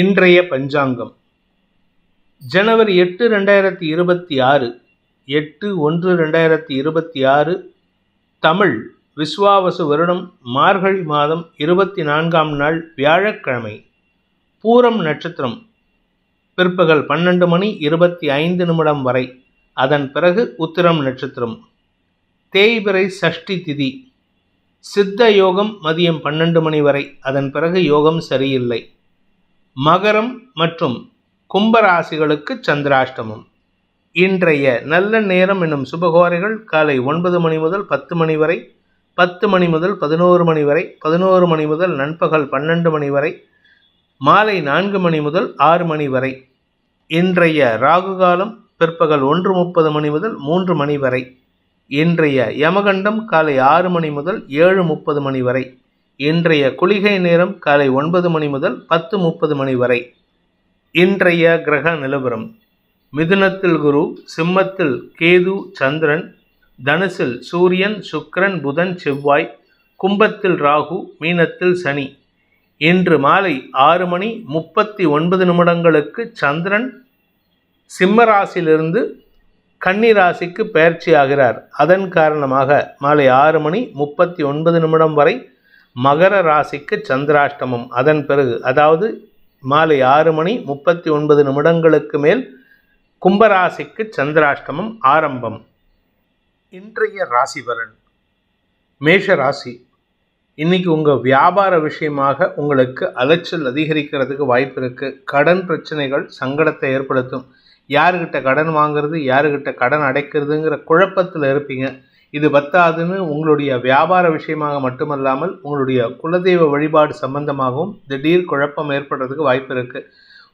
இன்றைய பஞ்சாங்கம். ஜனவரி எட்டு ரெண்டாயிரத்தி இருபத்தி ஆறு எட்டு ஒன்று ரெண்டாயிரத்தி இருபத்தி ஆறு தமிழ் விஸ்வாவசு வருடம் மார்கழி மாதம் இருபத்தி நான்காம் நாள் வியாழக்கிழமை பூரம் நட்சத்திரம். பிற்பகல் பன்னெண்டு மணி இருபத்தி ஐந்து நிமிடம் வரை அதன் பிறகு உத்திரம் நட்சத்திரம். தேய்பிறை சஷ்டி திதி. சித்த யோகம் மதியம் பன்னெண்டு மணி வரை அதன் பிறகு யோகம் சரியில்லை. மகரம் மற்றும் கும்பராசிகளுக்கு சந்திராஷ்டமம். இன்றைய நல்ல நேரம் என்னும் சுபகோரைகள் காலை ஒன்பது மணி முதல் பத்து மணி வரை பத்து மணி முதல் பதினோரு மணி வரை பதினோரு மணி முதல் நண்பகல் பன்னெண்டு மணி வரை மாலை நான்கு மணி முதல் ஆறு மணி வரை. இன்றைய ராகு காலம் பிற்பகல் ஒன்று முப்பது மணி முதல் மூன்று மணி வரை. இன்றைய யமகண்டம் காலை ஆறு மணி முதல் ஏழு முப்பது மணி வரை. இன்றைய குளிகை நேரம் காலை ஒன்பது மணி முதல் பத்து முப்பது மணி வரை. இன்றைய கிரக நிலவரம். மிதுனத்தில் குரு சிம்மத்தில் கேது சந்திரன் தனுசில் சூரியன் சுக்கரன் புதன் செவ்வாய் கும்பத்தில் ராகு மீனத்தில் சனி. இன்று மாலை ஆறு மணி முப்பத்தி ஒன்பது நிமிடங்களுக்கு சந்திரன் சிம்ம ராசியிலிருந்து கன்னி ராசிக்கு பயிற்சி ஆகிறார். அதன் காரணமாக மாலை ஆறு மணி முப்பத்தி ஒன்பது நிமிடம் வரை மகர ராசிக்கு சந்திராஷ்டமம். அதன் பிறகு அதாவது மாலை ஆறு மணி முப்பத்தி ஒன்பது நிமிடங்களுக்கு மேல் கும்பராசிக்கு சந்திராஷ்டமம் ஆரம்பம். இன்றைய ராசி பலன். மேஷ ராசி. இன்னைக்கு உங்கள் வியாபார விஷயமாக உங்களுக்கு அலைச்சல் அதிகரிக்கிறதுக்கு வாய்ப்பு இருக்குது கடன் பிரச்சனைகள் சங்கடத்தை ஏற்படுத்தும். யாருக்கிட்ட கடன் வாங்குறது யாருக்கிட்ட கடன் அடைக்கிறதுங்கிற குழப்பத்தில் இருப்பீங்க. இது பத்தாதுன்னு உங்களுடைய வியாபார விஷயமாக மட்டுமல்லாமல் உங்களுடைய குலதெய்வ வழிபாடு சம்பந்தமாகவும் திடீர் குழப்பம் ஏற்படுறதுக்கு வாய்ப்பு இருக்குது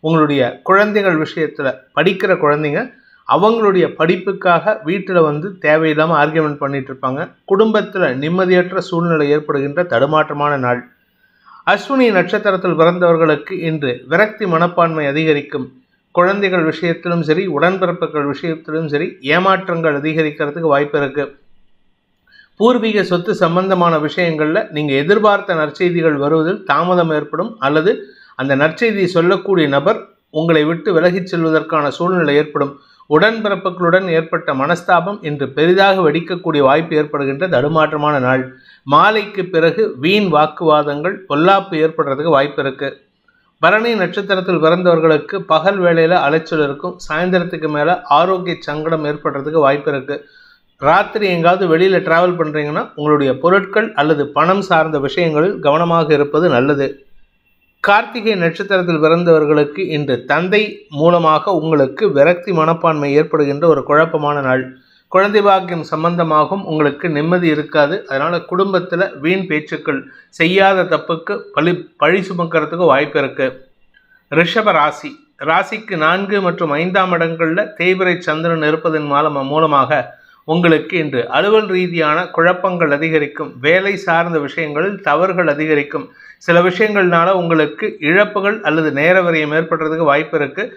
உங்களுடைய குழந்தைகள் விஷயத்தில் படிக்கிற குழந்தைங்க அவங்களுடைய படிப்புக்காக வீட்டில் வந்து தேவையில்லாமல் ஆர்கியூமெண்ட் பண்ணிட்டு இருப்பாங்க. குடும்பத்தில் நிம்மதியற்ற சூழ்நிலை ஏற்படுகின்ற தடுமாற்றமான நாள். அஸ்வினி நட்சத்திரத்தில் பிறந்தவர்களுக்கு இன்று விரக்தி மனப்பான்மை அதிகரிக்கும். குழந்தைகள் விஷயத்திலும் சரி உடன்பிறப்புகள் விஷயத்திலும் சரி ஏமாற்றங்கள் அதிகரிக்கிறதுக்கு வாய்ப்பு இருக்குது பூர்வீக சொத்து சம்பந்தமான விஷயங்களில் நீங்கள் எதிர்பார்த்த நற்செய்திகள் வருவதில் தாமதம் ஏற்படும் அல்லது அந்த நற்செய்தியை சொல்லக்கூடிய நபர் உங்களை விட்டு விலகிச் செல்வதற்கான சூழ்நிலை ஏற்படும். உடன்பிறப்புகளுடன் ஏற்பட்ட மனஸ்தாபம் இன்று பெரிதாக வெடிக்கக்கூடிய வாய்ப்பு ஏற்படுகின்ற தடுமாற்றமான நாள். மாலைக்கு பிறகு வீண் வாக்குவாதங்கள் பொல்லாப்பு ஏற்படுறதுக்கு வாய்ப்பு இருக்குது பரணி நட்சத்திரத்தில் பிறந்தவர்களுக்கு பகல் வேளையில் அலைச்சல் இருக்கும். சாயந்தரத்துக்கு மேலே ஆரோக்கிய சங்கடம் ஏற்படுறதுக்கு வாய்ப்பு இருக்குது ராத்திரி எங்காவது வெளியில் ட்ராவல் பண்ணுறீங்கன்னா உங்களுடைய பொருட்கள் அல்லது பணம் சார்ந்த விஷயங்களில் கவனமாக இருப்பது நல்லது. கார்த்திகை நட்சத்திரத்தில் பிறந்தவர்களுக்கு இன்று தந்தை மூலமாக உங்களுக்கு விரக்தி மனப்பான்மை ஏற்படுகின்ற ஒரு குழப்பமான நாள். குழந்தை பாக்கியம் சம்பந்தமாகவும் உங்களுக்கு நிம்மதி இருக்காது. அதனால் குடும்பத்தில் வீண் பேச்சுக்கள் செய்யாத தப்புக்கு பழி பழி சுமக்கிறதுக்கு வாய்ப்பு இருக்குது ரிஷப ராசி. ராசிக்கு நான்கு மற்றும் ஐந்தாம் இடங்களில் தேய்பிரை சந்திரன் இருப்பதன் மூலம் மூலமாக உங்களுக்கு இன்று அலுவல் ரீதியான குழப்பங்கள் அதிகரிக்கும் வேலை சார்ந்த விஷயங்களில் தவறுகள் அதிகரிக்கும். சில விஷயங்கள்னால உங்களுக்கு இழப்புகள் அல்லது நேர விரயம் ஏற்படுறதுக்கு வாய்ப்பு இருக்குது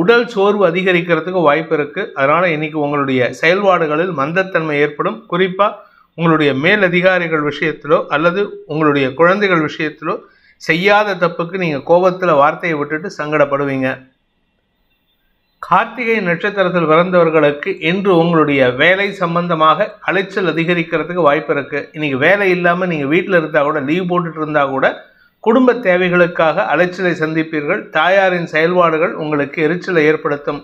உடல் சோர்வு அதிகரிக்கிறதுக்கு வாய்ப்பு இருக்குது அதனால் இன்றைக்கி உங்களுடைய செயல்பாடுகளில் மந்தத்தன்மை ஏற்படும். குறிப்பாக உங்களுடைய மேல் அதிகாரிகள் விஷயத்திலோ அல்லது உங்களுடைய குழந்தைகள் விஷயத்திலோ செய்யாத தப்புக்கு நீங்கள் கோபத்தில் வார்த்தையை விட்டுட்டு சங்கடப்படுவீங்க. கார்த்திகை நட்சத்திரத்தில் பிறந்தவர்களுக்கு இன்று உங்களுடைய வேலை சம்பந்தமாக அலைச்சல் அதிகரிக்கிறதுக்கு வாய்ப்பு இருக்குது இன்றைக்கி வேலை இல்லாமல் நீங்கள் வீட்டில் இருந்தால் கூட லீவ் போட்டுட்டு இருந்தால் கூட குடும்ப தேவைகளுக்காக அலைச்சலை சந்திப்பீர்கள். தாயாரின் செயல்பாடுகள் உங்களுக்கு எரிச்சலை ஏற்படுத்தும்.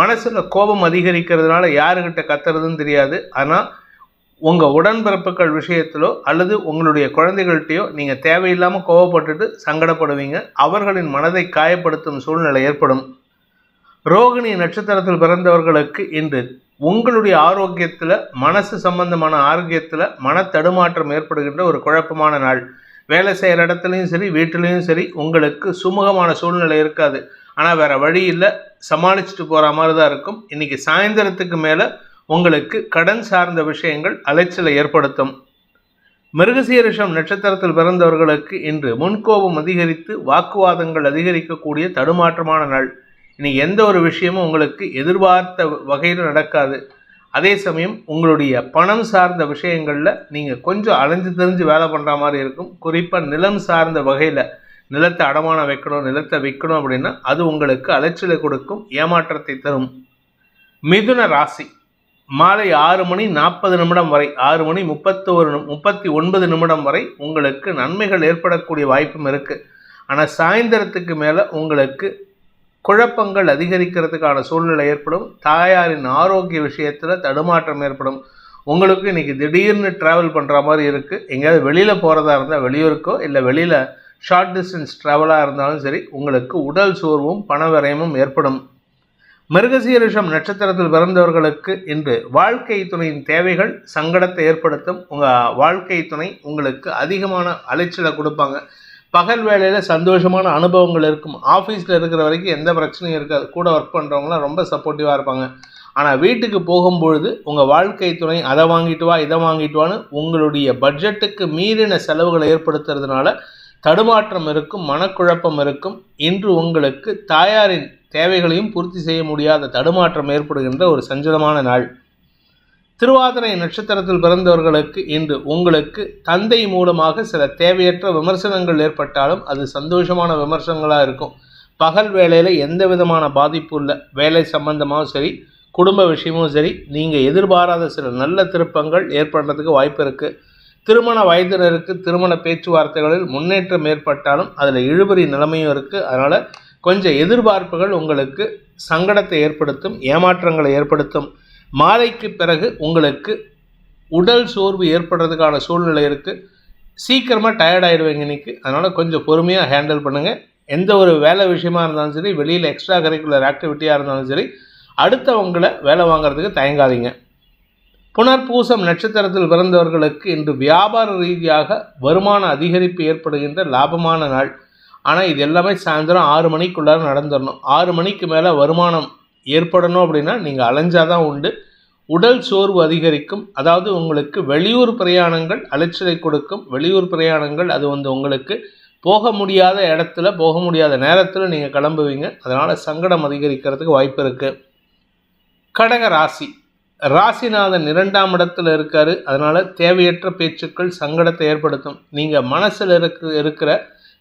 மனசில் கோபம் அதிகரிக்கிறதுனால யாருக்கிட்ட கத்துறதுன்னு தெரியாது. ஆனால் உங்கள் உடன்பிறப்புகள் விஷயத்திலோ அல்லது உங்களுடைய குழந்தைகள்கிட்டையோ நீங்கள் தேவையில்லாமல் கோவப்பட்டுட்டு சங்கடப்படுவீங்க. அவர்களின் மனதை காயப்படுத்தும் சூழ்நிலை ஏற்படும். ரோகிணி நட்சத்திரத்தில் பிறந்தவர்களுக்கு இன்று உங்களுடைய ஆரோக்கியத்தில் மனசு சம்பந்தமான ஆரோக்கியத்தில் மன தடுமாற்றம் ஏற்படுகின்ற ஒரு குழப்பமான நாள். வேலை செய்கிற இடத்துலையும் சரி வீட்டிலையும் சரி உங்களுக்கு சுமூகமான சூழ்நிலை இருக்காது. ஆனால் வேறு வழி இல்லை. சமாளிச்சுட்டு போகிற மாதிரி தான் இருக்கும். இன்றைக்கி சாயந்தரத்துக்கு மேலே உங்களுக்கு கடன் சார்ந்த விஷயங்கள் அலைச்சலை ஏற்படுத்தும். மிருகசீரிஷம் நட்சத்திரத்தில் பிறந்தவர்களுக்கு இன்று முன்கோபம் அதிகரித்து வாக்குவாதங்கள் அதிகரிக்கக்கூடிய தடுமாற்றமான நாள். இன்னைக்கு எந்த ஒரு விஷயமும் உங்களுக்கு எதிர்பார்த்த வகையில் நடக்காது. அதே சமயம் உங்களுடைய பணம் சார்ந்த விஷயங்களில் நீங்கள் கொஞ்சம் அலைஞ்சு தெரிஞ்சு வேலை பண்ணுற மாதிரி இருக்கும். குறிப்பாக நிலம் சார்ந்த வகையில் நிலத்தை அடமானம் வைக்கணும் நிலத்தை விற்கணும் அப்படின்னா அது உங்களுக்கு அலைச்சலை கொடுக்கும் ஏமாற்றத்தை தரும். மிதுன ராசி. மாலை ஆறு மணி நாற்பது நிமிடம் வரை ஆறு மணி முப்பத்தோரு முப்பத்தி ஒன்பது நிமிடம் வரை உங்களுக்கு நன்மைகள் ஏற்படக்கூடிய வாய்ப்பும் இருக்குது ஆனால் சாயந்தரத்துக்கு மேலே உங்களுக்கு குழப்பங்கள் அதிகரிக்கிறதுக்கான சூழ்நிலை ஏற்படும். தாயாரின் ஆரோக்கிய விஷயத்தில் தடுமாற்றம் ஏற்படும். உங்களுக்கு இன்னைக்கு திடீர்னு ட்ராவல் பண்ணுற மாதிரி இருக்குது எங்கேயாவது வெளியில் போகிறதா இருந்தால் வெளியூருக்கோ இல்லை வெளியில் ஷார்ட் டிஸ்டன்ஸ் ட்ராவலாக இருந்தாலும் சரி உங்களுக்கு உடல் சோர்வும் பணவரையமும் ஏற்படும். மிருகசீரிஷம் நட்சத்திரத்தில் பிறந்தவர்களுக்கு இன்று வாழ்க்கை துணையின் தேவைகள் சங்கடத்தை ஏற்படுத்தும். உங்கள் வாழ்க்கை துணை உங்களுக்கு அதிகமான அலைச்சலை கொடுப்பாங்க. பகல் வேலையில் சந்தோஷமான அனுபவங்கள் இருக்கும். ஆஃபீஸில் இருக்கிற வரைக்கும் எந்த பிரச்சனையும் இருக்காது. கூட ஒர்க் பண்ணுறவங்களாம் ரொம்ப சப்போர்ட்டிவாக இருப்பாங்க. ஆனால் வீட்டுக்கு போகும்பொழுது உங்கள் வாழ்க்கை துணை அதை வாங்கிட்டு வா இதை வாங்கிட்டு வான்னு உங்களுடைய பட்ஜெட்டுக்கு மீறின செலவுகளை ஏற்படுத்துறதுனால தடுமாற்றம் இருக்கும் மனக்குழப்பம் இருக்கும். இன்று உங்களுக்கு தாயாரின் தேவைகளையும் பூர்த்தி செய்ய முடியாத தடுமாற்றம் ஏற்படுகின்ற ஒரு சஞ்சலமான நாள். திருவாதிரை நட்சத்திரத்தில் பிறந்தவர்களுக்கு இன்று உங்களுக்கு தந்தை மூலமாக சில தேவையற்ற விமர்சனங்கள் ஏற்பட்டாலும் அது சந்தோஷமான விமர்சனங்களாக இருக்கும். பகல் வேலையில் எந்த விதமான பாதிப்பும் இல்லை. வேலை சம்பந்தமாகவும் சரி குடும்ப விஷயமும் சரி நீங்கள் எதிர்பாராத சில நல்ல திருப்பங்கள் ஏற்படுறதுக்கு வாய்ப்பு இருக்குது திருமண வயதினருக்கு திருமண பேச்சுவார்த்தைகளில் முன்னேற்றம் ஏற்பட்டாலும் அதில் இழுபறி நிலைமையும் இருக்குது அதனால் கொஞ்சம் எதிர்பார்ப்புகள் உங்களுக்கு சங்கடத்தை ஏற்படுத்தும் ஏமாற்றங்களை ஏற்படுத்தும். மாலைக்கு பிறகு உங்களுக்கு உடல் சோர்வு ஏற்படுறதுக்கான சூழ்நிலை இருக்குது சீக்கிரமாக டயர்ட் ஆகிடுவீங்க இன்னைக்கு. அதனால் கொஞ்சம் பொறுமையாக ஹேண்டில் பண்ணுங்கள் எந்த ஒரு வேலை விஷயமா இருந்தாலும் சரி வெளியில் எக்ஸ்ட்ரா கரிக்குலர் ஆக்டிவிட்டியாக இருந்தாலும் சரி அடுத்தவங்களை வேலை வாங்குறதுக்கு தயங்காதீங்க. புனர்பூசம் நட்சத்திரத்தில் பிறந்தவர்களுக்கு இன்று வியாபார ரீதியாக வருமான அதிகரிப்பு ஏற்படுகின்ற லாபமான நாள். ஆனால் இது எல்லாமே சாயந்தரம் ஆறு மணிக்குள்ளார நடந்துடணும். ஆறு மணிக்கு மேலே வருமானம் ஏற்படணும் அப்படின்னா நீங்கள் அலைஞ்சாதான் உண்டு. உடல் சோர்வு அதிகரிக்கும். அதாவது உங்களுக்கு வெளியூர் பிரயாணங்கள் அலைச்சலை கொடுக்கும். வெளியூர் பிரயாணங்கள் அது வந்து உங்களுக்கு போக முடியாத இடத்துல போக முடியாத நேரத்தில் நீங்கள் கிளம்புவீங்க. அதனால் சங்கடம் அதிகரிக்கிறதுக்கு வாய்ப்பு இருக்குது கடக ராசி. ராசிநாதன் இரண்டாம் இடத்துல இருக்காரு. அதனால் தேவையற்ற பேச்சுக்கள் சங்கடத்தை ஏற்படுத்தும். நீங்கள் மனசில் இருக்க இருக்கிற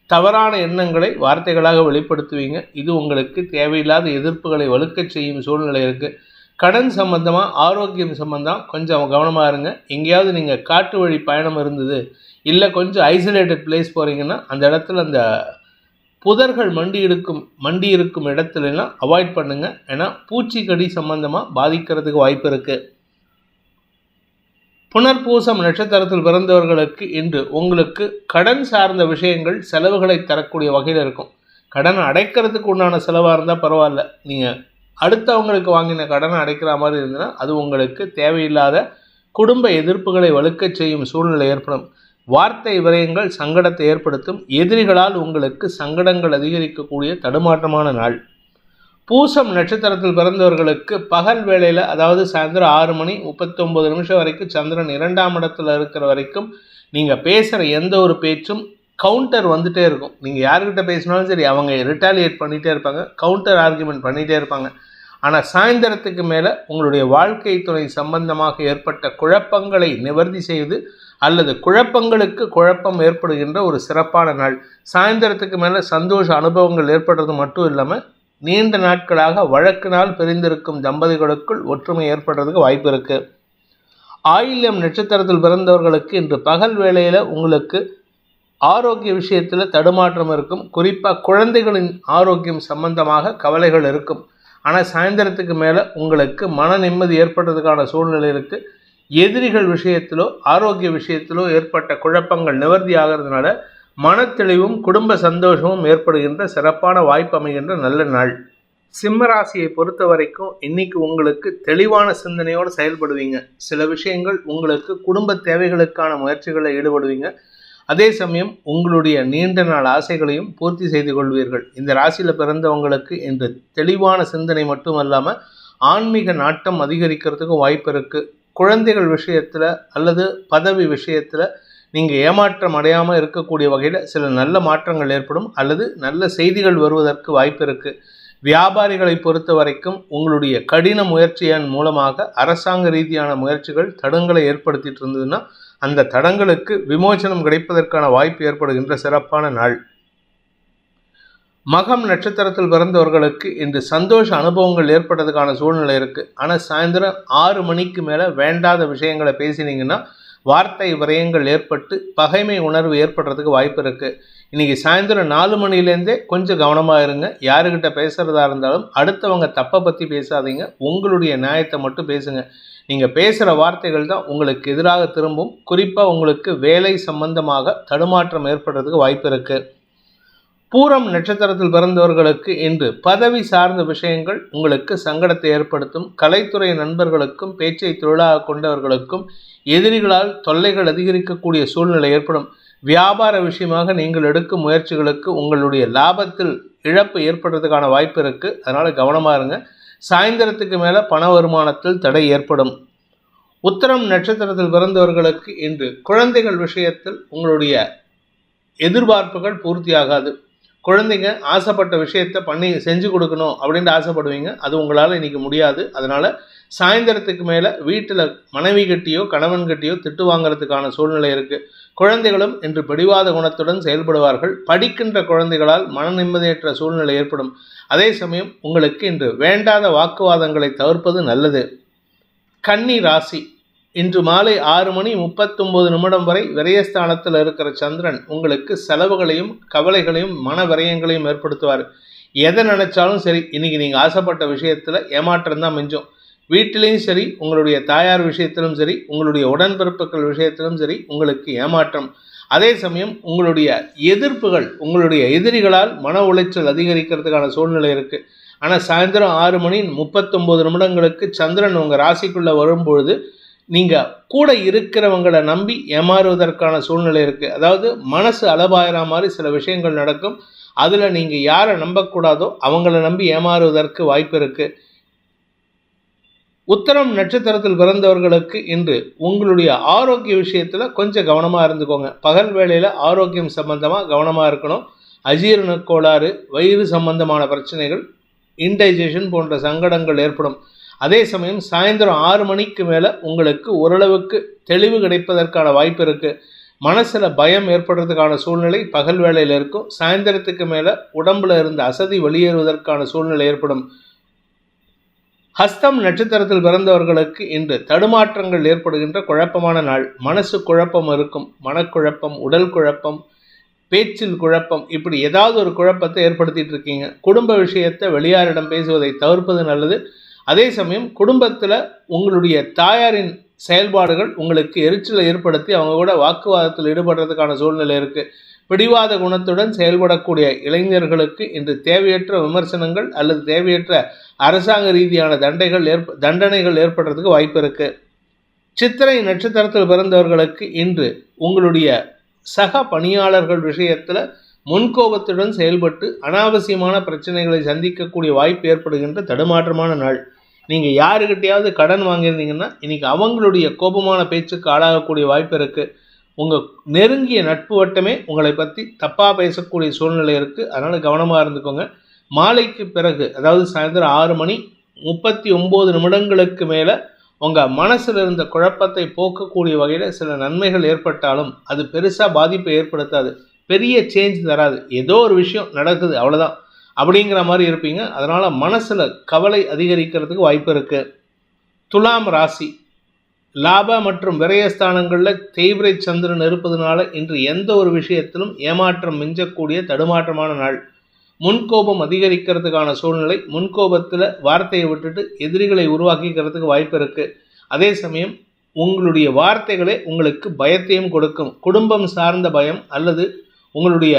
தவறான எண்ணங்களை வார்த்தைகளாக வெளிப்படுத்துவீங்க. இது உங்களுக்கு தேவையில்லாத எதிர்ப்புகளை வலுக்கச் செய்யும் சூழ்நிலை இருக்குது கடன் சம்பந்தமாக ஆரோக்கியம் சம்பந்தம் கொஞ்சம் கவனமாக இருங்க. எங்கேயாவது நீங்கள் காட்டு வழி பயணம் இருந்தது இல்லை கொஞ்சம் ஐசோலேட்டட் பிளேஸ் போகிறீங்கன்னா அந்த இடத்துல அந்த புதர்கள் மண்டி இருக்கும் மண்டி இருக்கும் இடத்துலலாம் அவாய்ட் பண்ணுங்கள் ஏன்னா பூச்சிக்கடி சம்பந்தமாக பாதிக்கிறதுக்கு வாய்ப்பு இருக்குது புனர்பூசம் நட்சத்திரத்தில் பிறந்தவர்களுக்கு இன்று உங்களுக்கு கடன் சார்ந்த விஷயங்கள் செலவுகளை தரக்கூடிய வகையில் இருக்கும். கடன் அடைக்கிறதுக்கு உண்டான செலவாக இருந்தால் பரவாயில்ல. நீங்கள் அடுத்தவங்களுக்கு வாங்கின கடனை அடைக்கிற மாதிரி இருந்ததுன்னா அது உங்களுக்கு தேவையில்லாத குடும்ப எதிர்ப்புகளை வலுக்கச் செய்யும் சூழ்நிலை ஏற்படும். வார்த்தை விரயங்கள் சங்கடத்தை ஏற்படுத்தும். எதிரிகளால் உங்களுக்கு சங்கடங்கள் அதிகரிக்கக்கூடிய தடுமாற்றமான நாள். பூசம் நட்சத்திரத்தில் பிறந்தவர்களுக்கு பகல் வேளையில் அதாவது சாயந்தரம் ஆறு மணி முப்பத்தொம்பது நிமிஷம் வரைக்கும் சந்திரன் இரண்டாம் இடத்துல இருக்கிற வரைக்கும் நீங்கள் பேசுகிற எந்த ஒரு பேச்சும் கவுண்டர் வந்துகிட்டே இருக்கும். நீங்கள் யார்கிட்ட பேசினாலும் சரி அவங்க ரிட்டாலியேட் பண்ணிகிட்டே இருப்பாங்க கவுண்டர் ஆர்குமெண்ட் பண்ணிகிட்டே இருப்பாங்க. ஆனால் சாயந்தரத்துக்கு மேலே உங்களுடைய வாழ்க்கை துணை சம்பந்தமாக ஏற்பட்ட குழப்பங்களை நிவர்த்தி செய்து அல்லது குழப்பங்களுக்கு குழப்பம் ஏற்படுகின்ற ஒரு சிறப்பான நாள். சாயந்தரத்துக்கு மேலே சந்தோஷ அனுபவங்கள் ஏற்படுறது மட்டும் இல்லாமல் நீண்ட நாட்களாக வழக்கினால் பிரிந்திருக்கும் தம்பதிகளுக்குள் ஒற்றுமை ஏற்படுறதுக்கு வாய்ப்பு இருக்குது ஆயில்யம் நட்சத்திரத்தில் பிறந்தவர்களுக்கு இன்று பகல் வேளையில் உங்களுக்கு ஆரோக்கிய விஷயத்தில் தடுமாற்றம் இருக்கும். குறிப்பாக குழந்தைகளின் ஆரோக்கியம் சம்பந்தமாக கவலைகள் இருக்கும். ஆனால் சாயந்தரத்துக்கு மேலே உங்களுக்கு மன நிம்மதி ஏற்படுறதுக்கான சூழ்நிலை இருக்குது எதிரிகள் விஷயத்திலோ ஆரோக்கிய விஷயத்திலோ ஏற்பட்ட குழப்பங்கள் நிவர்த்தி ஆகிறதுனால மனத்தெளிவும் குடும்ப சந்தோஷமும் ஏற்படுகின்ற சிறப்பான வாய்ப்பு அமைகின்ற நல்ல நாள். சிம்ம ராசியை பொறுத்த வரைக்கும் இன்னைக்கு உங்களுக்கு தெளிவான சிந்தனையோடு செயல்படுவீங்க. சில விஷயங்கள் உங்களுக்கு குடும்ப தேவைகளுக்கான முயற்சிகளை ஈடுபடுவீங்க. அதே சமயம் உங்களுடைய நீண்ட நாள் ஆசைகளையும் பூர்த்தி செய்து கொள்வீர்கள். இந்த ராசியில் பிறந்தவங்களுக்கு இந்த தெளிவான சிந்தனை மட்டும் இல்லாமல் ஆன்மீக நாட்டம் அதிகரிக்கிறதுக்கும் வாய்ப்பு இருக்குது குழந்தைகள் விஷயத்தில் அல்லது பதவி விஷயத்தில் நீங்கள் ஏமாற்றம் அடையாமல் இருக்கக்கூடிய வகையில் சில நல்ல மாற்றங்கள் ஏற்படும் அல்லது நல்ல செய்திகள் வருவதற்கு வாய்ப்பு இருக்குது வியாபாரிகளை பொறுத்த வரைக்கும் உங்களுடைய கடின முயற்சியின் மூலமாக அரசாங்க ரீதியான முயற்சிகள் தடங்களை ஏற்படுத்திட்டு இருந்ததுன்னா அந்த தடங்களுக்கு விமோசனம் கிடைப்பதற்கான வாய்ப்பு ஏற்படுகின்ற சிறப்பான நாள். மகம் நட்சத்திரத்தில் பிறந்தவர்களுக்கு இன்று சந்தோஷ அனுபவங்கள் ஏற்பட்டதுக்கான சூழ்நிலை இருக்குது ஆனால் சாயந்தரம் ஆறு மணிக்கு மேலே வேண்டாத விஷயங்களை பேசினீங்கன்னா வார்த்தை விரயங்கள் ஏற்பட்டு பகைமை உணர்வு ஏற்படுறதுக்கு வாய்ப்பு இருக்குது இன்றைக்கி சாயந்தரம் நாலு மணிலேருந்தே கொஞ்சம் கவனமாக இருங்க. யாருக்கிட்ட பேசுகிறதா இருந்தாலும் அடுத்தவங்க தப்பை பற்றி பேசாதீங்க. உங்களுடைய நியாயத்தை மட்டும் பேசுங்க. நீங்கள் பேசுகிற வார்த்தைகள் தான் உங்களுக்கு எதிராக திரும்பும். குறிப்பாக உங்களுக்கு வேலை சம்பந்தமாக தடுமாற்றம் ஏற்படுறதுக்கு வாய்ப்பு இருக்குது பூரம் நட்சத்திரத்தில் பிறந்தவர்களுக்கு இன்று பதவி சார்ந்த விஷயங்கள் உங்களுக்கு சங்கடத்தை ஏற்படுத்தும். கலைத்துறை நண்பர்களுக்கும் பேச்சை தொழிலாக கொண்டவர்களுக்கும் எதிரிகளால் தொல்லைகள் அதிகரிக்கக்கூடிய சூழ்நிலை ஏற்படும். வியாபார விஷயமாக நீங்கள் எடுக்கும் முயற்சிகளுக்கு உங்களுடைய லாபத்தில் இழப்பு ஏற்படுறதுக்கான வாய்ப்பு இருக்குது அதனால் கவனமாக இருங்க. சாயந்தரத்துக்கு மேலே பண வருமானத்தில் தடை ஏற்படும். உத்தரம் நட்சத்திரத்தில் பிறந்தவர்களுக்கு இன்று குழந்தைகள் விஷயத்தில் உங்களுடைய எதிர்பார்ப்புகள் பூர்த்தியாகாது. குழந்தைங்க ஆசைப்பட்ட விஷயத்த பண்ணி செஞ்சு கொடுக்கணும் அப்படின்ட்டு ஆசைப்படுவீங்க. அது உங்களால் இன்றைக்கி முடியாது. அதனால் சாயந்தரத்துக்கு மேலே வீட்டில் மனைவி கட்டியோ கணவன் கட்டியோ திட்டு வாங்கிறதுக்கான சூழ்நிலை இருக்குது குழந்தைகளும் இன்று பிடிவாத குணத்துடன் செயல்படுவார்கள். படிக்கின்ற குழந்தைகளால் மன நிம்மதியற்ற சூழ்நிலை ஏற்படும். அதே சமயம் உங்களுக்கு இன்று வேண்டாத வாக்குவாதங்களை தவிர்ப்பது நல்லது. கன்னி ராசி. இன்று மாலை ஆறு மணி முப்பத்தொம்போது நிமிடம் வரை விரயஸ்தானத்தில் இருக்கிற சந்திரன் உங்களுக்கு செலவுகளையும் கவலைகளையும் மன விரயங்களையும் ஏற்படுத்துவார். எதை நினைச்சாலும் சரி இன்னைக்கு நீங்கள் ஆசைப்பட்ட விஷயத்தில் ஏமாற்றம் தான் மிஞ்சும். வீட்டிலையும் சரி உங்களுடைய தாயார் விஷயத்திலும் சரி உங்களுடைய உடன்பிறப்புகள் விஷயத்திலும் சரி உங்களுக்கு ஏமாற்றம். அதே சமயம் உங்களுடைய எதிர்ப்புகள் உங்களுடைய எதிரிகளால் மன உளைச்சல் அதிகரிக்கிறதுக்கான சூழ்நிலை இருக்குது ஆனால் சாயந்தரம் ஆறு மணி முப்பத்தொம்போது நிமிடங்களுக்கு சந்திரன் உங்கள் ராசிக்குள்ளே வரும்பொழுது நீங்கள் கூட இருக்கிறவங்களை நம்பி ஏமாறுவதற்கான சூழ்நிலை இருக்குது அதாவது மனசு அளவாயிற மாதிரி சில விஷயங்கள் நடக்கும். அதில் நீங்கள் யாரை நம்பக்கூடாதோ அவங்கள நம்பி ஏமாறுவதற்கு வாய்ப்பு இருக்குது உத்தரம் நட்சத்திரத்தில் பிறந்தவர்களுக்கு இன்று உங்களுடைய ஆரோக்கிய விஷயத்தில் கொஞ்சம் கவனமாக இருந்துக்கோங்க. பகல் வேளையில் ஆரோக்கியம் சம்பந்தமாக கவனமாக இருக்கணும். அஜீரண கோளாறு வயிறு சம்பந்தமான பிரச்சனைகள் இன்டைஜஷன் போன்ற சங்கடங்கள் ஏற்படும். அதே சமயம் சாயந்தரம் ஆறு மணிக்கு மேலே உங்களுக்கு ஓரளவுக்கு தெளிவு கிடைப்பதற்கான வாய்ப்பு இருக்குது மனசில் பயம் ஏற்படுறதுக்கான சூழ்நிலை பகல் வேளையில் இருக்கும். சாயந்தரத்துக்கு மேலே உடம்புல இருந்த அசதி வெளியேறுவதற்கான சூழ்நிலை ஏற்படும். ஹஸ்தம் நட்சத்திரத்தில் பிறந்தவர்களுக்கு இன்று தடுமாற்றங்கள் ஏற்படுகின்ற குழப்பமான நாள். மனசு குழப்பம் இருக்கும். மனக்குழப்பம் உடல் குழப்பம் பேச்சில் குழப்பம் இப்படி ஏதாவது ஒரு குழப்பத்தை ஏற்படுத்திட்டு இருக்கீங்க. குடும்ப விஷயத்தை வெளியாரிடம் பேசுவதை தவிர்ப்பது நல்லது. அதே சமயம் குடும்பத்தில் உங்களுடைய தாயாரின் செயல்பாடுகள் உங்களுக்கு எரிச்சலை ஏற்படுத்தி அவங்க கூட வாக்குவாதத்தில் ஈடுபடுறதுக்கான சூழ்நிலை இருக்குது பிடிவாத குணத்துடன் செயல்படக்கூடிய இளைஞர்களுக்கு இன்று தேவையற்ற விமர்சனங்கள் அல்லது தேவையற்ற அரசாங்க ரீதியான தண்டைகள் ஏற்ப தண்டனைகள் ஏற்படுறதுக்கு வாய்ப்பு இருக்குது சித்திரை நட்சத்திரத்தில் பிறந்தவர்களுக்கு இன்று உங்களுடைய சக பணியாளர்கள் விஷயத்தில் முன்கோபத்துடன் செயல்பட்டு அனாவசியமான பிரச்சனைகளை சந்திக்கக்கூடிய வாய்ப்பு ஏற்படுகின்ற தடுமாற்றமான நாள். நீங்கள் யாருக்கிட்டையாவது கடன் வாங்கியிருந்தீங்கன்னா இன்றைக்கி அவங்களுடைய கோபமான பேச்சுக்கு ஆளாகக்கூடிய வாய்ப்பு இருக்குது உங்கள் நெருங்கிய நட்பு வட்டமே உங்களை பற்றி தப்பாக பேசக்கூடிய சூழ்நிலை இருக்குது அதனால் கவனமாக இருந்துக்கோங்க. மாலைக்கு பிறகு அதாவது சாயந்தரம் ஆறு மணி முப்பத்தி ஒம்பது நிமிடங்களுக்கு மேலே உங்கள் மனசில் இருந்த குழப்பத்தை போக்கக்கூடிய வகையில் சில நன்மைகள் ஏற்பட்டாலும் அது பெருசாக பாதிப்பை ஏற்படுத்தாது. பெரிய சேஞ்ச் தராது. ஏதோ ஒரு விஷயம் நடக்குது அவ்வளோதான் அப்படிங்கிற மாதிரி இருப்பீங்க. அதனால் மனசில் கவலை அதிகரிக்கிறதுக்கு வாய்ப்பு இருக்குது துலாம் ராசி. லாப மற்றும் விரயஸ்தானங்களில் தேய்பிரை சந்திரன் இருப்பதனால இன்று எந்த ஒரு விஷயத்திலும் ஏமாற்றம் மிஞ்சக்கூடிய தடுமாற்றமான நாள். முன்கோபம் அதிகரிக்கிறதுக்கான சூழ்நிலை முன்கோபத்தில் வார்த்தையை விட்டுட்டு எதிரிகளை உருவாக்கிக்கிறதுக்கு வாய்ப்பு இருக்குது அதே சமயம் உங்களுடைய வார்த்தைகளே உங்களுக்கு பயத்தையும் கொடுக்கும். குடும்பம் சார்ந்த பயம் அல்லது உங்களுடைய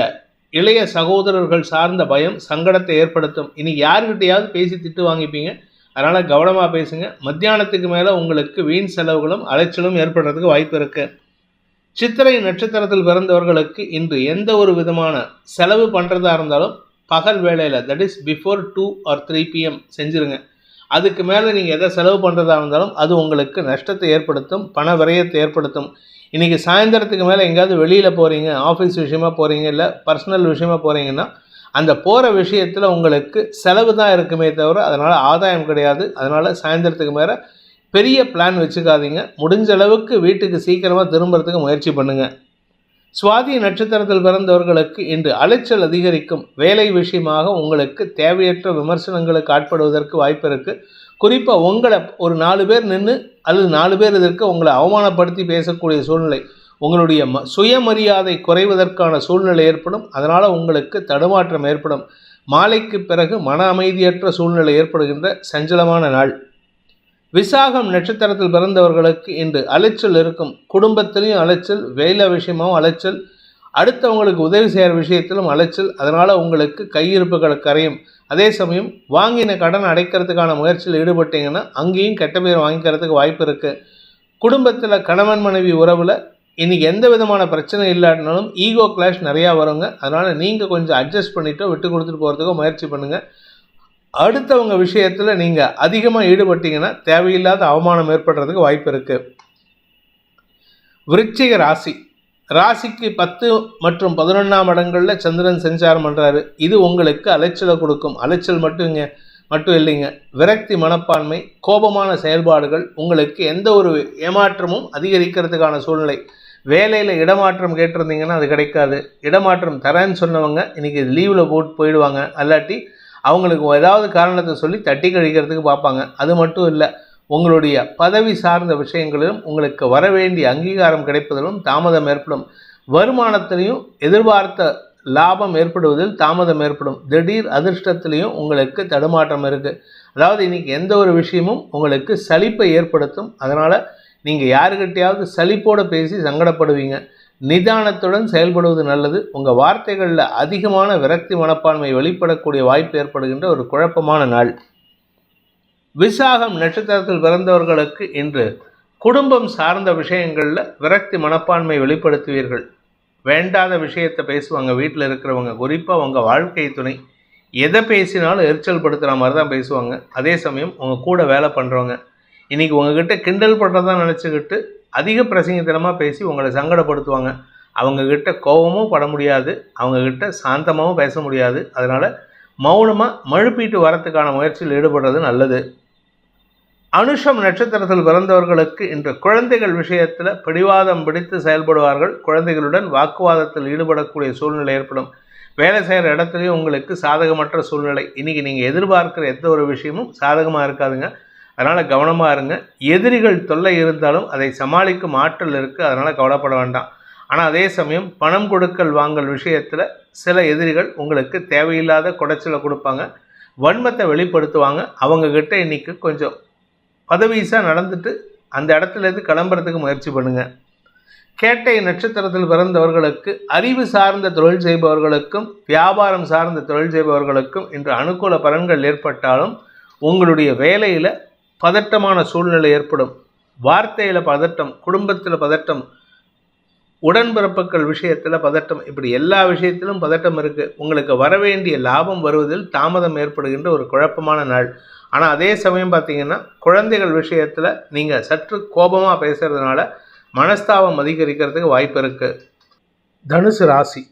இளைய சகோதரர்கள் சார்ந்த பயம் சங்கடத்தை ஏற்படுத்தும். இனி யார்கிட்டையாவது பேசி திட்டு வாங்கிப்பீங்க. அதனால் கவனமாக பேசுங்க. மத்தியானத்துக்கு மேலே உங்களுக்கு வீண் செலவுகளும் அலைச்சலும் ஏற்படுறதுக்கு வாய்ப்பு இருக்குது சித்திரை நட்சத்திரத்தில் பிறந்தவர்களுக்கு இன்று எந்த ஒரு விதமான செலவு பண்ணுறதா இருந்தாலும் பகல் வேளையில் that is before two or three PM செஞ்சுருங்க. அதுக்கு மேலே நீங்கள் எதை செலவு பண்ணுறதா இருந்தாலும் அது உங்களுக்கு நஷ்டத்தை ஏற்படுத்தும் பண விரயத்தை ஏற்படுத்தும். இன்றைக்கி சாயந்தரத்துக்கு மேலே எங்கேயாவது வெளியில் போகிறீங்க ஆஃபீஸ் விஷயமா போகிறீங்க இல்லை பர்சனல் விஷயமா போகிறீங்கன்னா அந்த போகிற விஷயத்தில் உங்களுக்கு செலவு தான் இருக்குமே தவிர அதனால் ஆதாயம் கிடையாது. அதனால் சாயந்தரத்துக்கு மேலே பெரிய பிளான் வச்சுக்காதீங்க. முடிஞ்ச அளவுக்கு வீட்டுக்கு சீக்கிரமாக திரும்புறதுக்கு முயற்சி பண்ணுங்கள் சுவாதி நட்சத்திரத்தில் பிறந்தவர்களுக்கு இன்று அலைச்சல் அதிகரிக்கும். வேலை விஷயமாக உங்களுக்கு தேவையற்ற விமர்சனங்களுக்கு ஆட்படுவதற்கு வாய்ப்பு இருக்குது குறிப்பாக உங்களை ஒரு நாலு பேர் நின்று அல்லது நாலு பேர் இதற்கு உங்களை அவமானப்படுத்தி பேசக்கூடிய சூழ்நிலை உங்களுடைய ம சுயமரியாதை குறைவதற்கான சூழ்நிலை ஏற்படும். அதனால் உங்களுக்கு தடுமாற்றம் ஏற்படும். மாலைக்கு பிறகு மன அமைதியற்ற சூழ்நிலை ஏற்படுகின்ற சஞ்சலமான நாள். விசாகம் நட்சத்திரத்தில் பிறந்தவர்களுக்கு இன்று அலைச்சல் இருக்கும். குடும்பத்திலையும் அலைச்சல் வேலை விஷயமாகவும் அலைச்சல் அடுத்தவங்களுக்கு உதவி செய்கிற விஷயத்திலும் அலைச்சல் அதனால் உங்களுக்கு கையிருப்புகள் கரையும். அதே சமயம் வாங்கின கடன் அடைக்கிறதுக்கான முயற்சியில் ஈடுபட்டீங்கன்னா அங்கேயும் கெட்ட பேர் வாங்கிக்கிறதுக்கு வாய்ப்பு இருக்குது குடும்பத்தில் கணவன் மனைவி உறவில் இன்றைக்கி எந்த விதமான பிரச்சனை இல்லாட்டினாலும் ஈகோ கிளாஷ் நிறையா வருங்க. அதனால் நீங்கள் கொஞ்சம் அட்ஜஸ்ட் பண்ணிவிட்டோ விட்டு கொடுத்துட்டு போகிறதுக்கோ முயற்சி பண்ணுங்கள் அடுத்தவங்க விஷயத்தில் நீங்கள் அதிகமாக ஈடுபட்டீங்கன்னா தேவையில்லாத அவமானம் ஏற்படுறதுக்கு வாய்ப்பு இருக்குது விருச்சிக ராசி. ராசிக்கு பத்து மற்றும் பதினொன்றாம் இடங்களில் சந்திரன் சஞ்சாரம் பண்ணுறாரு இது உங்களுக்கு அலைச்சலை கொடுக்கும். அலைச்சல் மட்டுங்க மட்டும் இல்லைங்க. விரக்தி மனப்பான்மை கோபமான செயல்பாடுகள் உங்களுக்கு எந்த ஒரு ஏமாற்றமும் அதிகரிக்கிறதுக்கான சூழ்நிலை. வேலையில் இடமாற்றம் கேட்டிருந்தீங்கன்னா அது கிடைக்காது. இடமாற்றம் தரேன்னு சொன்னவங்க இன்றைக்கி லீவில் போட்டு போயிடுவாங்க. அல்லாட்டி அவங்களுக்கு ஏதாவது காரணத்தை சொல்லி தட்டி கழிக்கிறதுக்கு பார்ப்பாங்க. அது மட்டும் இல்லை. உங்களுடைய பதவி சார்ந்த விஷயங்களிலும் உங்களுக்கு வர வேண்டிய அங்கீகாரம் கிடைப்பதிலும் தாமதம் ஏற்படும். வருமானத்திலையும் எதிர்பார்த்த லாபம் ஏற்படுவதில் தாமதம் ஏற்படும். திடீர் அதிர்ஷ்டத்திலையும் உங்களுக்கு தடுமாற்றம் இருக்குது அதாவது இன்றைக்கி எந்த ஒரு விஷயமும் உங்களுக்கு சலிப்பை ஏற்படுத்தும். அதனால் நீங்கள் யாருக்கிட்டையாவது சலிப்போடு பேசி சங்கடப்படுவீங்க. நிதானத்துடன் செயல்படுவது நல்லது. உங்கள் வார்த்தைகளில் அதிகமான விரக்தி மனப்பான்மை வெளிப்படக்கூடிய வாய்ப்பு ஏற்படுகின்ற ஒரு குழப்பமான நாள். விசாகம் நட்சத்திரத்தில் பிறந்தவர்களுக்கு இன்று குடும்பம் சார்ந்த விஷயங்களில் விரக்தி மனப்பான்மை வெளிப்படுத்துவீர்கள். வேண்டாத விஷயத்தை பேசுவாங்க. வீட்டில் இருக்கிறவங்க குறிப்பாக உங்கள் வாழ்க்கை துணை. எதை பேசினாலும் எரிச்சல் படுத்துகிற மாதிரி தான் பேசுவாங்க. அதே சமயம் உங்கள் கூட வேலை பண்ணுறவங்க இன்றைக்கி உங்ககிட்ட கிண்டல் பண்ணுறதா நினச்சிக்கிட்டு அதிக பிரசங்கத்தனமாக பேசி உங்களை சங்கடப்படுத்துவாங்க. அவங்கக்கிட்ட கோபமும் பட முடியாது. அவங்கக்கிட்ட சாந்தமாகவும் பேச முடியாது. அதனால் மௌனமாக மழுப்பிட்டு வரத்துக்கான முயற்சியில் ஈடுபடுறது நல்லது. அனுஷம் நட்சத்திரத்தில் பிறந்தவர்களுக்கு இன்று குழந்தைகள் விஷயத்தில் பிடிவாதம் பிடித்து செயல்படுவார்கள். குழந்தைகளுடன் வாக்குவாதத்தில் ஈடுபடக்கூடிய சூழ்நிலை ஏற்படும். வேலை செய்கிற இடத்துலையும் உங்களுக்கு சாதகமற்ற சூழ்நிலை. இன்றைக்கி நீங்கள் எதிர்பார்க்குற எந்த ஒரு விஷயமும் சாதகமாக இருக்காதுங்க. அதனால் கவனமாக இருங்க. எதிரிகள் தொல்லை இருந்தாலும் அதை சமாளிக்கும் ஆற்றல் இருக்குது அதனால் கவலைப்பட வேண்டாம். ஆனால் அதே சமயம் பணம் கொடுக்கல் வாங்கல் விஷயத்தில் சில எதிரிகள் உங்களுக்கு தேவையில்லாத குடைச்சலை கொடுப்பாங்க. வன்மத்தை வெளிப்படுத்துவாங்க. அவங்கக்கிட்ட இன்றைக்கி கொஞ்சம் பதவீசாக நடந்துட்டு அந்த இடத்துலேருந்து கிளம்புறதுக்கு முயற்சி பண்ணுங்கள் கேட்டை நட்சத்திரத்தில் பிறந்தவர்களுக்கு அறிவு சார்ந்த தொழில் செய்பவர்களுக்கும் வியாபாரம் சார்ந்த தொழில் செய்பவர்களுக்கும் இன்று அனுகூல பலன்கள் ஏற்பட்டாலும் உங்களுடைய வேலையில் பதட்டமான சூழ்நிலை ஏற்படும். வார்த்தையில் பதட்டம் குடும்பத்தில் பதட்டம் உடன்பிறப்புகள் விஷயத்தில் பதட்டம் இப்படி எல்லா விஷயத்திலும் பதட்டம் இருக்குது உங்களுக்கு வர வேண்டிய லாபம் வருவதில் தாமதம் ஏற்படுகின்ற ஒரு குழப்பமான நாள். ஆனால் அதே சமயம் பார்த்தீங்கன்னா குழந்தைகள் விஷயத்தில் நீங்கள் சற்று கோபமாக பேசுகிறதுனால மனஸ்தாபம் அதிகரிக்கிறதுக்கு வாய்ப்பு இருக்குது தனுசு ராசி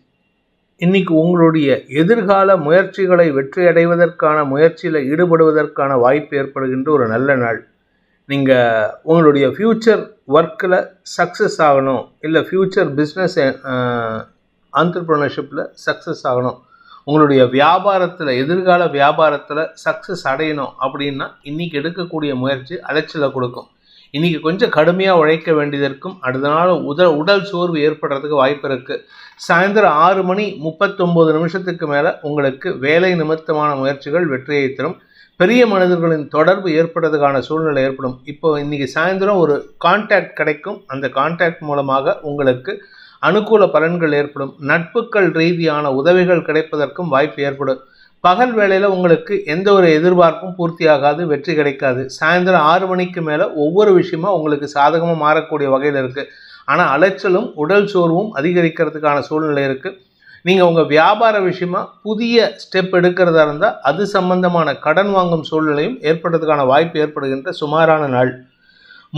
இன்னைக்கு உங்களுடைய எதிர்கால முயற்சிகளை வெற்றி அடைவதற்கான முயற்சியில் ஈடுபடுவதற்கான வாய்ப்பு ஏற்படுகின்ற ஒரு நல்ல நாள். நீங்கள் உங்களுடைய ஃப்யூச்சர் ஒர்க்கில் சக்ஸஸ் ஆகணும் இல்லை ஃப்யூச்சர் பிஸ்னஸ் ஆண்டர்ப்ரனர்ஷிப்பில் சக்ஸஸ் ஆகணும். உங்களுடைய வியாபாரத்தில் எதிர்கால வியாபாரத்தில் சக்ஸஸ் அடையணும் அப்படின்னா இன்றைக்கி எடுக்கக்கூடிய முயற்சி அலைச்சலை கொடுக்கும். இன்றைக்கி கொஞ்சம் கடுமையாக உழைக்க வேண்டியதற்கும் அடுத்த நாள் உடல் உடல் சோர்வு ஏற்படுறதுக்கு வாய்ப்பு இருக்குது சாயந்தரம் ஆறு மணி முப்பத்தொம்போது நிமிஷத்துக்கு மேலே உங்களுக்கு வேலை நிமித்தமான முயற்சிகள் வெற்றியை தரும். பெரிய மனிதர்களின் தொடர்பு ஏற்படுறதுக்கான சூழ்நிலை ஏற்படும். இப்போ இன்றைக்கி சாயந்தரம் ஒரு கான்டாக்ட் கிடைக்கும். அந்த கான்டாக்ட் மூலமாக உங்களுக்கு அனுகூல பலன்கள் ஏற்படும். நட்புகள் ரீதியான உதவிகள் கிடைப்பதற்கும் வாய்ப்பு ஏற்படும். பகல் வேளையில் உங்களுக்கு எந்த ஒரு எதிர்பார்ப்பும் பூர்த்தியாகாது வெற்றி கிடைக்காது. சாயந்தரம் ஆறு மணிக்கு மேலே ஒவ்வொரு விஷயமா உங்களுக்கு சாதகமாக மாறக்கூடிய வகையில் இருக்குது ஆனால் அலைச்சலும் உடல் சோர்வும் அதிகரிக்கிறதுக்கான சூழ்நிலை இருக்குது நீங்கள் உங்கள் வியாபார விஷயமா புதிய ஸ்டெப் எடுக்கிறதா இருந்தால் அது சம்பந்தமான கடன் வாங்கும் சூழ்நிலையும் ஏற்படுறதுக்கான வாய்ப்பு ஏற்படுகின்ற சுமாரான நாள்.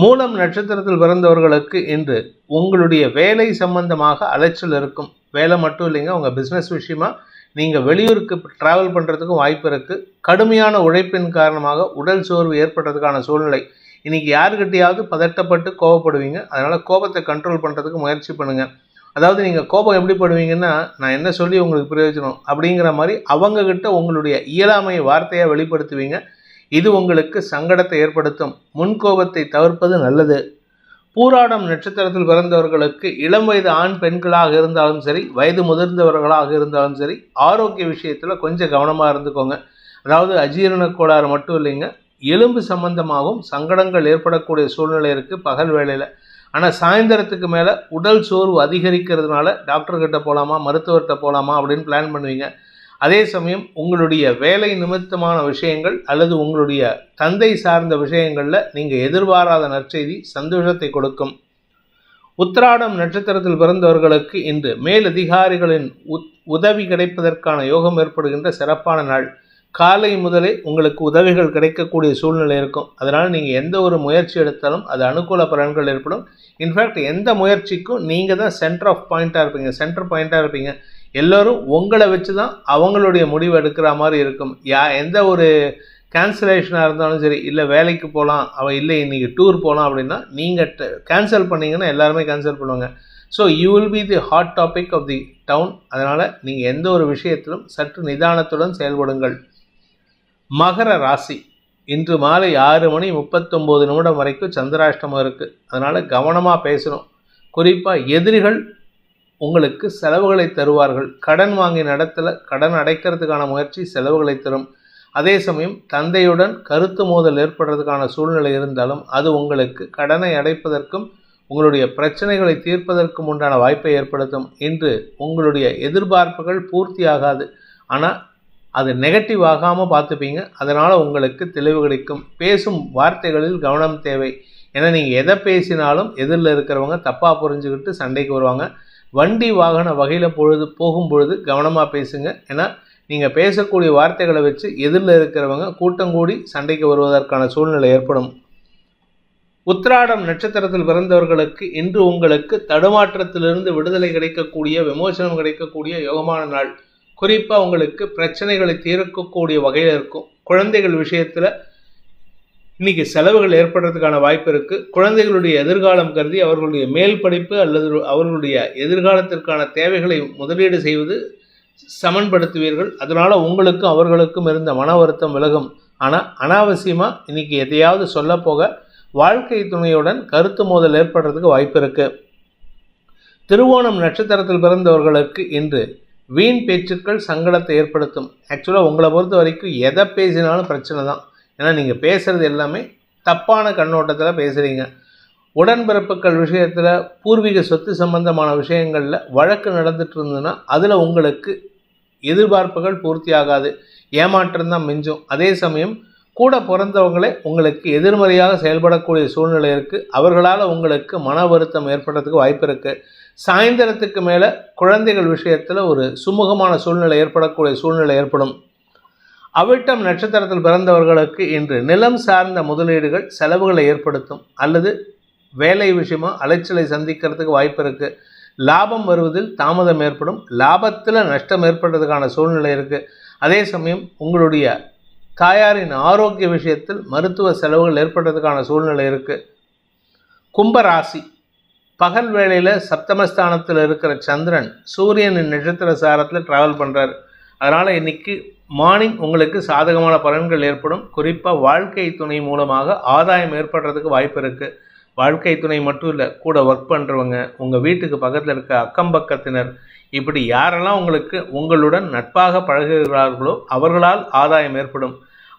மூலம் நட்சத்திரத்தில் பிறந்தவர்களுக்கு இன்று உங்களுடைய வேலை சம்பந்தமாக அலைச்சல் இருக்கும். வேலை மட்டும் இல்லைங்க உங்கள் பிஸ்னஸ் விஷயமா நீங்கள் வெளியூருக்கு ட்ராவல் பண்ணுறதுக்கும் வாய்ப்பு இருக்குது கடுமையான உழைப்பின் காரணமாக உடல் சோர்வு ஏற்படுறதுக்கான சூழ்நிலை. இன்றைக்கி யாருக்கிட்டையாவது பதட்டப்பட்டு கோவப்படுவீங்க. அதனால் கோபத்தை கண்ட்ரோல் பண்ணுறதுக்கு முயற்சி பண்ணுங்கள் அதாவது நீங்கள் கோபம் எப்படி படுவீங்கன்னா நான் என்ன சொல்லி உங்களுக்கு பிரயோஜனம் அப்படிங்கிற மாதிரி அவங்கக்கிட்ட உங்களுடைய இயலாமை வார்த்தையாக வெளிப்படுத்துவீங்க. இது உங்களுக்கு சங்கடத்தை ஏற்படுத்தும். முன்கோபத்தை தவிர்ப்பது நல்லது. பூராடம் நட்சத்திரத்தில் பிறந்தவர்களுக்கு இளம் வயது ஆண் பெண்களாக இருந்தாலும் சரி வயது முதிர்ந்தவர்களாக இருந்தாலும் சரி ஆரோக்கிய விஷயத்தில் கொஞ்சம் கவனமாக இருந்துக்கோங்க. அதாவது அஜீரண கோளாறு மட்டும் இல்லைங்க. எலும்பு சம்பந்தமாகவும் சங்கடங்கள் ஏற்படக்கூடிய சூழ்நிலை இருக்குது பகல் வேளையில். ஆனால் சாயந்தரத்துக்கு மேலே உடல் சோர்வு அதிகரிக்கிறதுனால டாக்டர்கிட்ட போகலாமா மருத்துவர்கிட்ட போகலாமா அப்படின்னு பிளான் பண்ணுவீங்க. அதே சமயம் உங்களுடைய வேலை நிமித்தமான விஷயங்கள் அல்லது உங்களுடைய தந்தை சார்ந்த விஷயங்களில் நீங்கள் எதிர்பாராத நற்செய்தி சந்தோஷத்தை கொடுக்கும். உத்திராடம் நட்சத்திரத்தில் பிறந்தவர்களுக்கு இன்று மேலதிகாரிகளின் உதவி கிடைப்பதற்கான யோகம் ஏற்படுகின்ற சிறப்பான நாள். காலை முதலே உங்களுக்கு உதவிகள் கிடைக்கக்கூடிய சூழ்நிலை இருக்கும். அதனால் நீங்கள் எந்த ஒரு முயற்சி எடுத்தாலும் அது அனுகூல பலன்கள் ஏற்படும். இன்ஃபேக்ட் எந்த முயற்சிக்கும் நீங்கள் தான் சென்டர் ஆஃப் பாயிண்ட்டாக இருப்பீங்க. சென்டர் பாயிண்ட்டாக இருப்பீங்க. எல்லோரும் உங்களை வச்சு தான் அவங்களுடைய முடிவு எடுக்கிற மாதிரி இருக்கும். யா எந்த ஒரு கேன்சலேஷனாக இருந்தாலும் சரி இல்லை வேலைக்கு போகலாம் அவள் இல்லை இன்றைக்கி டூர் போகலாம் அப்படின்னா நீங்கள் கேன்சல் பண்ணிங்கன்னா எல்லாருமே கேன்சல் பண்ணுவாங்க. So you will be the hot topic of the town அதனால் நீங்கள் எந்த ஒரு விஷயத்திலும் சற்று நிதானத்துடன் செயல்படுங்கள். மகர ராசி. இன்று மாலை ஆறு மணி முப்பத்தொம்போது நிமிடம் வரைக்கும் சந்திராஷ்டமம் இருக்குது அதனால் கவனமாக பேசணும். குறிப்பாக எதிரிகள் உங்களுக்கு செலவுகளை தருவார்கள். கடன் வாங்கி நடத்தல கடன் அடைக்கிறதுக்கான முயற்சி செலவுகளை தரும். அதே சமயம் தந்தையுடன் கருத்து மோதல் ஏற்படுறதுக்கான சூழ்நிலை இருந்தாலும் அது உங்களுக்கு கடனை அடைப்பதற்கும் உங்களுடைய பிரச்சனைகளை தீர்ப்பதற்கும் உண்டான வாய்ப்பை ஏற்படுத்தும் இன்று உங்களுடைய எதிர்பார்ப்புகள் பூர்த்தி ஆகாது ஆனால் அது நெகட்டிவ் ஆகாமல் பார்த்துப்பீங்க. அதனால் உங்களுக்கு தெளிவு கிடைக்கும். பேசும் வார்த்தைகளில் கவனம் தேவை. ஏன்னா நீங்கள் எதை பேசினாலும் எதிரில் இருக்கிறவங்க தப்பாக புரிஞ்சுக்கிட்டு சண்டைக்கு வருவாங்க. வண்டி வாகன வகையில் பொழுது போகும் பொழுது கவனமாக பேசுங்க. ஏன்னா நீங்கள் பேசக்கூடிய வார்த்தைகளை வச்சு எதிரில் இருக்கிறவங்க கூட்டம் கூடி சண்டைக்கு வருவதற்கான சூழ்நிலை ஏற்படும். உத்ராடம் நட்சத்திரத்தில் பிறந்தவர்களுக்கு இன்று உங்களுக்கு தடுமாற்றத்திலிருந்து விடுதலை கிடைக்கக்கூடிய விமோசனம் கிடைக்கக்கூடிய யோகமான நாள். குறிப்பாக உங்களுக்கு பிரச்சனைகளை தீர்க்கக்கூடிய வகையில் இருக்கும். குழந்தைகள் விஷயத்தில் இன்னைக்கு செலவுகள் ஏற்படுறதுக்கான வாய்ப்பு இருக்குது குழந்தைகளுடைய எதிர்காலம் கருதி அவர்களுடைய மேல் படிப்பு அல்லது அவர்களுடைய எதிர்காலத்திற்கான தேவைகளை முதலீடு செய்வது சமன்படுத்துவீர்கள். அதனால் உங்களுக்கும் அவர்களுக்கும் இருந்த மன வருத்தம் விலகும். ஆனால் அனாவசியமாக இன்னைக்கு எதையாவது சொல்ல போக வாழ்க்கை துணையுடன் கருத்து மோதல் ஏற்படுறதுக்கு வாய்ப்பு இருக்குது திருவோணம் நட்சத்திரத்தில் பிறந்தவர்களுக்கு இன்று வீண் பேச்சுக்கள் சங்கடத்தை ஏற்படுத்தும். ஆக்சுவலாக உங்களை பொறுத்த வரைக்கும் எதை பேசினாலும் பிரச்சனை தான். ஏன்னா நீங்கள் பேசுகிறது எல்லாமே தப்பான கண்ணோட்டத்தில் பேசுகிறீங்க உடன்பிறப்புகள் விஷயத்தில் பூர்வீக சொத்து சம்பந்தமான விஷயங்களில் வழக்கு நடந்துட்டு இருந்ததுன்னா அதில் உங்களுக்கு எதிர்பார்ப்புகள் பூர்த்தி ஆகாது ஏமாற்றம் தான் மிஞ்சும். அதே சமயம் கூட பிறந்தவங்களே உங்களுக்கு எதிர்மறையாக செயல்படக்கூடிய சூழ்நிலை இருக்குது அவர்களால் உங்களுக்கு மன வருத்தம் ஏற்படுறதுக்கு வாய்ப்பு இருக்குது சாயந்தரத்துக்கு மேலே குழந்தைகள் விஷயத்தில் ஒரு சுமூகமான சூழ்நிலை ஏற்படக்கூடிய சூழ்நிலை ஏற்படும். அவிட்டம் நட்சத்திரத்தில் பிறந்தவர்களுக்கு இன்று நிலம் சார்ந்த முதலீடுகள் செலவுகளை ஏற்படுத்தும் அல்லது வேலை விஷயமா அலைச்சலை சந்திக்கிறதுக்கு வாய்ப்பு இருக்குது லாபம் வருவதில் தாமதம் ஏற்படும். லாபத்தில் நஷ்டம் ஏற்படுறதுக்கான சூழ்நிலை இருக்குது அதே சமயம் உங்களுடைய தாயாரின் ஆரோக்கிய விஷயத்தில் மருத்துவ செலவுகள் ஏற்படுறதுக்கான சூழ்நிலை இருக்குது கும்பராசி பகல் வேளையில் சப்தமஸ்தானத்தில் இருக்கிற சந்திரன் சூரியனின் நட்சத்திர சாரத்தில் ட்ராவல் பண்ணுறாரு அதனால் இன்றைக்கி மார்னிங் உங்களுக்கு சாதகமான பலன்கள் ஏற்படும். குறிப்பாக வாழ்க்கை துணை மூலமாக ஆதாயம் ஏற்படுறதுக்கு வாய்ப்பு இருக்குது வாழ்க்கை துணை மட்டும் இல்லை கூட ஒர்க் பண்ணுறவங்க உங்கள் வீட்டுக்கு பக்கத்தில் இருக்க அக்கம் பக்கத்தினர் இப்படி யாரெல்லாம் உங்களுக்கு உங்களுடன் நட்பாக பழகுகிறார்களோ அவர்களால் ஆதாயம் ஏற்படும்.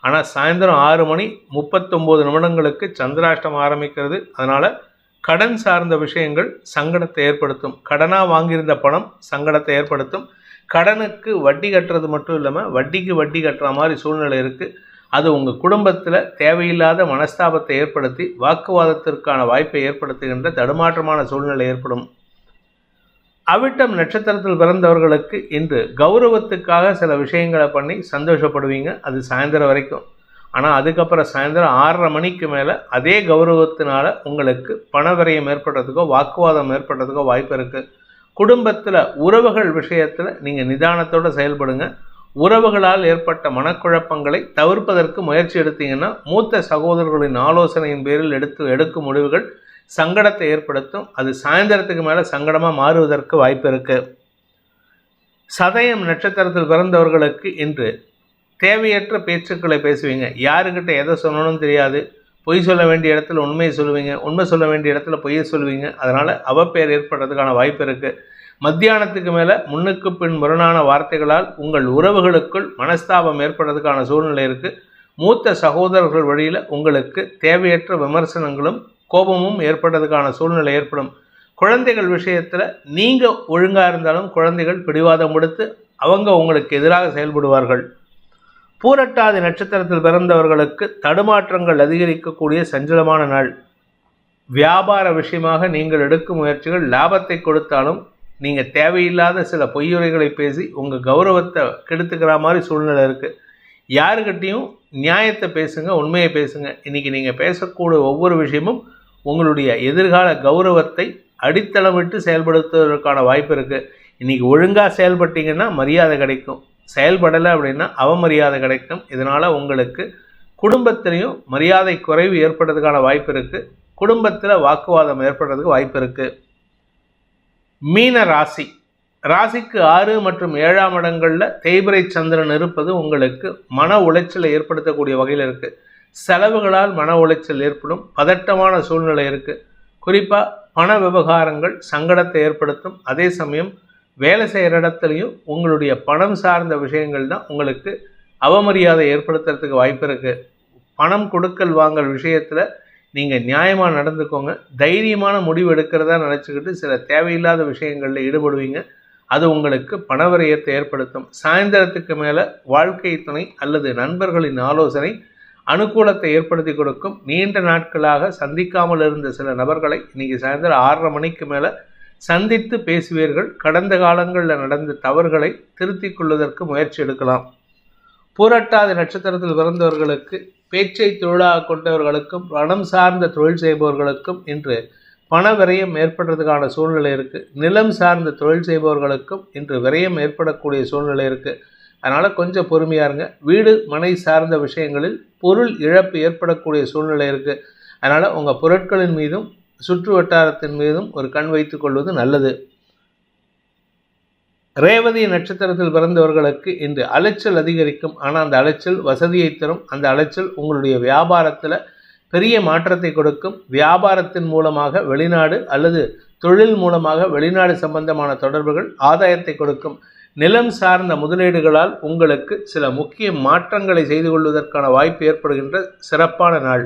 ஆனால் சாயந்தரம் ஆறு மணி முப்பத்தொம்போது நிமிடங்களுக்கு சந்திராஷ்டம் ஆரம்பிக்கிறது. அதனால் கடன் சார்ந்த விஷயங்கள் சங்கடத்தை ஏற்படுத்தும். கடனாக வாங்கியிருந்த பணம் சங்கடத்தை ஏற்படுத்தும். கடனுக்கு வட்டி கட்டுறது மட்டும் இல்லாமல் வட்டிக்கு வட்டி கட்டுற மாதிரி சூழ்நிலை இருக்குது அது உங்கள் குடும்பத்தில் தேவையில்லாத மனஸ்தாபத்தை ஏற்படுத்தி வாக்குவாதத்திற்கான வாய்ப்பை ஏற்படுத்துகின்ற தடுமாற்றமான சூழ்நிலை ஏற்படும். அவிட்டம் நட்சத்திரத்தில் பிறந்தவர்களுக்கு இன்று கௌரவத்துக்காக சில விஷயங்களை பண்ணி சந்தோஷப்படுவீங்க. அது சாயந்தரம் வரைக்கும். ஆனால் அதுக்கப்புறம் சாயந்தரம் ஆறரை மணிக்கு மேலே அதே கௌரவத்தினால உங்களுக்கு பண விரயம் ஏற்படுறதுக்கோ வாக்குவாதம் ஏற்படுறதுக்கோ வாய்ப்பு இருக்குது குடும்பத்தில் உறவுகள் விஷயத்தில் நீங்கள் நிதானத்தோடு செயல்படுங்க. உறவுகளால் ஏற்பட்ட மனக்குழப்பங்களை தவிர்ப்பதற்கு முயற்சி எடுத்தீங்கன்னா மூத்த சகோதரர்களின் ஆலோசனையின் பேரில் எடுத்து எடுக்கும் முடிவுகள் சங்கடத்தை ஏற்படுத்தும். அது சாயந்தரத்துக்கு மேலே சங்கடமாக மாறுவதற்கு வாய்ப்பு இருக்குது சதயம் நட்சத்திரத்தில் பிறந்தவர்களுக்கு இன்று தேவையற்ற பேச்சுக்களை பேசுவீங்க. யாருக்கிட்ட எதை சொல்லணும்னு தெரியாது. பொய் சொல்ல வேண்டிய இடத்துல உண்மையை சொல்லுவீங்க உண்மை சொல்ல வேண்டிய இடத்துல பொய்யை சொல்லுவீங்க. அதனால் அவப்பெயர் ஏற்படுறதுக்கான வாய்ப்பு இருக்குது மத்தியானத்துக்கு மேலே முன்னுக்கு பின் முரணான வார்த்தைகளால் உங்கள் உறவுகளுக்குள் மனஸ்தாபம் ஏற்படுறதுக்கான சூழ்நிலை இருக்குது மூத்த சகோதரர்கள் வழியில் உங்களுக்கு தேவையற்ற விமர்சனங்களும் கோபமும் ஏற்படுறதுக்கான சூழ்நிலை ஏற்படும். குழந்தைகள் விஷயத்தில் நீங்கள் ஒழுங்காக இருந்தாலும் குழந்தைகள் பிடிவாதம் கொடுத்து அவங்க உங்களுக்கு எதிராக செயல்படுவார்கள். பூரட்டாதி நட்சத்திரத்தில் பிறந்தவர்களுக்கு தடுமாற்றங்கள் அதிகரிக்கக்கூடிய சஞ்சலமான நாள். வியாபார விஷயமாக நீங்கள் எடுக்கும் முயற்சிகள் லாபத்தை கொடுத்தாலும் நீங்கள் தேவையில்லாத சில பொய்யுரைகளை பேசி உங்கள் கௌரவத்தை கெடுத்துக்கிற மாதிரி சூழ்நிலை இருக்குது யாருக்கிட்டேயும் நியாயத்தை பேசுங்க உண்மையை பேசுங்க. இன்றைக்கி நீங்கள் பேசக்கூடிய ஒவ்வொரு விஷயமும் உங்களுடைய எதிர்கால கௌரவத்தை அடித்தளமிட்டு செயல்படுத்துவதற்கான வாய்ப்பு இருக்குது இன்றைக்கி ஒழுங்காக செயல்பட்டீங்கன்னா மரியாதை கிடைக்கும். செயல்படலை அப்படின்னா அவமரியாதை கிடைக்கும். இதனால் உங்களுக்கு குடும்பத்திலையும் மரியாதை குறைவு ஏற்படுறதுக்கான வாய்ப்பு இருக்குது குடும்பத்தில் வாக்குவாதம் ஏற்படுறதுக்கு வாய்ப்பு இருக்குது மீன ராசி. ராசிக்கு ஆறு மற்றும் ஏழாம் இடங்களில் தேய்பிரை சந்திரன் இருப்பது உங்களுக்கு மன உளைச்சலை ஏற்படுத்தக்கூடிய வகையில் இருக்குது செலவுகளால் மன உளைச்சல் ஏற்படும். பதட்டமான சூழ்நிலை இருக்குது குறிப்பாக பண விவகாரங்கள் சங்கடத்தை ஏற்படுத்தும். அதே சமயம் வேலை செய்கிற இடத்துலையும் உங்களுடைய பணம் சார்ந்த விஷயங்கள் தான் உங்களுக்கு அவமரியாதை ஏற்படுத்துறதுக்கு வாய்ப்பு இருக்குது பணம் கொடுக்கல் வாங்கல் விஷயத்தில் நீங்கள் நியாயமாக நடந்துக்கோங்க. தைரியமான முடிவு எடுக்கிறதா நினச்சிக்கிட்டு சில தேவையில்லாத விஷயங்களில் ஈடுபடுவீங்க. அது உங்களுக்கு பணவரையத்தை ஏற்படுத்தும். சாயந்தரத்துக்கு மேலே வாழ்க்கை துணை அல்லது நண்பர்களின் ஆலோசனை அனுகூலத்தை ஏற்படுத்தி கொடுக்கும். நீண்ட நாட்களாக சந்திக்காமல் இருந்த சில நபர்களை இன்றைக்கி சாயந்தரம் ஆறரை மணிக்கு மேலே சந்தித்து பேசுவீர்கள். கடந்த காலங்களில் நடந்த தவறுகளை திருத்திக் கொள்வதற்கு முயற்சி எடுக்கலாம். பூரட்டாதி நட்சத்திரத்தில் பிறந்தவர்களுக்கு பேச்சை தொழிலாக கொண்டவர்களுக்கும் பணம் சார்ந்த தொழில் செய்பவர்களுக்கும் இன்று பண விரயம் ஏற்படுறதுக்கான சூழ்நிலை இருக்குது நிலம் சார்ந்த தொழில் செய்பவர்களுக்கும் இன்று விரயம் ஏற்படக்கூடிய சூழ்நிலை இருக்குது அதனால் கொஞ்சம் பொறுமையாக இருங்க. வீடு மனை சார்ந்த விஷயங்களில் பொருள் இழப்பு ஏற்படக்கூடிய சூழ்நிலை இருக்குது அதனால் உங்கள் பொருட்களின் மீதும் சுற்று வட்டாரத்தின் மீதும் ஒரு கண் வைத்துக் கொள்வது நல்லது. ரேவதி நட்சத்திரத்தில் பிறந்தவர்களுக்கு இன்று அலைச்சல் அதிகரிக்கும். ஆனால் அந்த அலைச்சல் வசதியை தரும். அந்த அலைச்சல் உங்களுடைய வியாபாரத்தில் பெரிய மாற்றத்தை கொடுக்கும். வியாபாரத்தின் மூலமாக வெளிநாடு அல்லது தொழில் மூலமாக வெளிநாடு சம்பந்தமான தொடர்புகள் ஆதாயத்தை கொடுக்கும். நிலம் சார்ந்த முதலீடுகளால் உங்களுக்கு சில முக்கிய மாற்றங்களை செய்து கொள்வதற்கான வாய்ப்பு ஏற்படுகின்ற சிறப்பான நாள்.